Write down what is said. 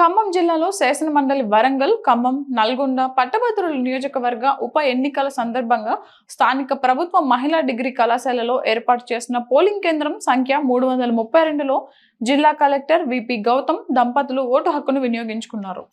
ఖమ్మం జిల్లాలో శాసనమండలి వరంగల్ ఖమ్మం నల్గొండ పట్టభద్రుల నియోజకవర్గ ఉప ఎన్నికల సందర్భంగా స్థానిక ప్రభుత్వ మహిళా డిగ్రీ కళాశాలలో ఏర్పాటు చేసిన పోలింగ్ కేంద్రం సంఖ్య మూడు వందల ముప్పై రెండులో జిల్లా కలెక్టర్ విపి గౌతమ్ దంపతులు ఓటు హక్కును వినియోగించుకున్నారు.